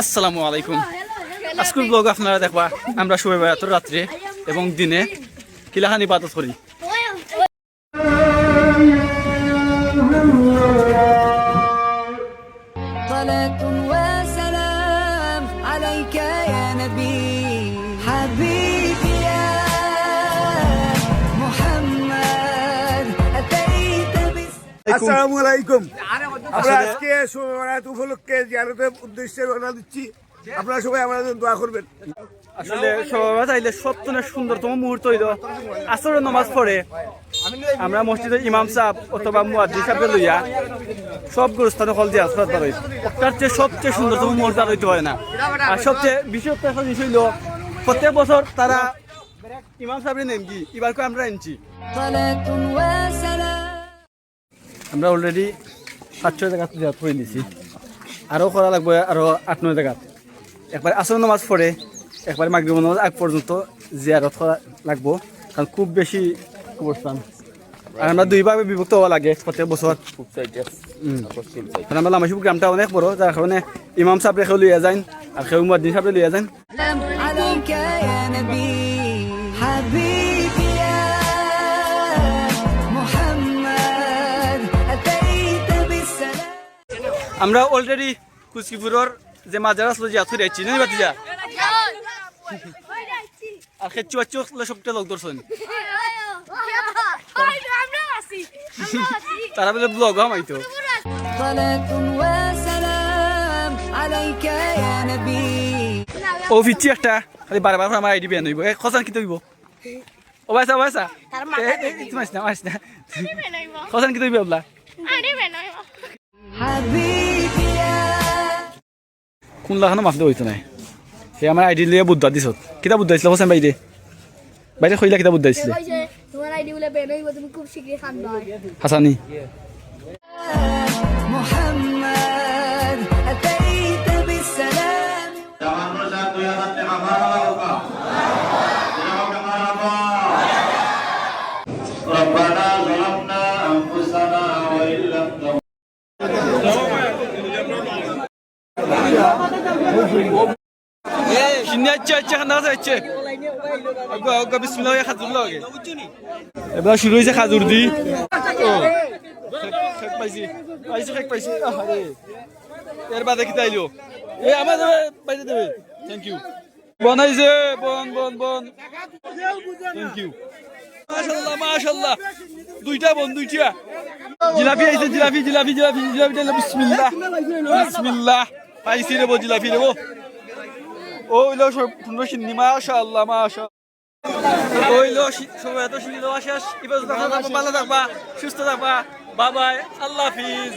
আসসালামু আলাইকুম আজকের ব্লগ আপনারা দেখবা আমরা সবাই বেড়াতো রাত্রে এবং দিনে কিলাহানি বাদত করি صلاة وسلام عليك يا نبي حبيبي আমরা আসলে মুহূর্ত নামাজ পড়ে। আমরা মসজিদের ইমাম সাহ অথবা মুয়াদ্দি লইয়া সব গুরুস্থানে হল দিয়ে আসবাদ বার তার চেয়ে সবচেয়ে সুন্দরতম মুহূর্ত আর হইতে হয় না। আর সবচেয়ে বিশেষ জিনিস হইল প্রত্যেক বছর তারা ইমাম সাহেবের নেমকি এবার আমরা এনেছি আমরা অলরেডি সাত ছয় জায়গা জিয়ারত করে নিছি। আরও করা লাগবে আরও আট নয় জায়গাত। একবার আসর নামাজ পড়ে একবার মাগরিব নামাজ আগ পর্যন্ত জিয়ারত করা লাগবো কারণ খুব বেশি কবরস্থান আর আমরা দুইভাবে বিভক্ত হওয়া লাগে প্রত্যেক বছর আমরা লামাইশুপুর গ্রামটা অনেক বড় যার কারণে ইমাম সাহেব রেখে লইয়া যান আর সেও মুয়াদ্দিন সাহেব লইয়া যান আমরা অলরেডি কুচকিপুরের যে মাজারাস আসলো আছো রেছি আইছি না বাতিজা আর খেচু আচু সবটা লোক দর্শন তারা বলে ব্লগ আমাই তো ও ভিচি একটা খালি বারবার আমার আইডি বেন হইব। এ খসান কি হইব? ও বাইসা বাইসা মাস না মাস না। খসান কি হইব আইডি বেন হইব। কোন লাখানো মাফতে হইতো নাই সে আমার আইডি লিয়ে বুদ্ধা দিছ কিতা বুদ্ধা দিছিল হোসেন বাইরে বাইরে কইলা কিতা বুদ্ধা দিছিলে তোমার আইডি বলে বের হইব তুমি খুব শীঘ্রই খানবা হাসানি محمد أتيت بالسلام ربنا ظلمنا أنفسنا وإن لم এবার শুরু হয়েছে খাজুর দি। ইউ বনাইছে বন বন বন থ্যাংক ইউ মাশাআল্লাহ মাশাআল্লাহ দুইটা বন, দুইটা। জিলাপি আইছে জিলাপি জিলাপি জিলাপি জিলাপি বিসমিল্লাহ বিসমিল্লাহ পাইছি রে বো জিলাপি রে বো। ওইলো পনেরো সিন্নি, মাশাআল্লাহ মাশা ওইলো সবাই এত সিন্নি দেওয়া শেষ। থাকবা, ভালো থাকবা, সুস্থ থাকবা। বাবাই, আল্লাহ হাফিজ।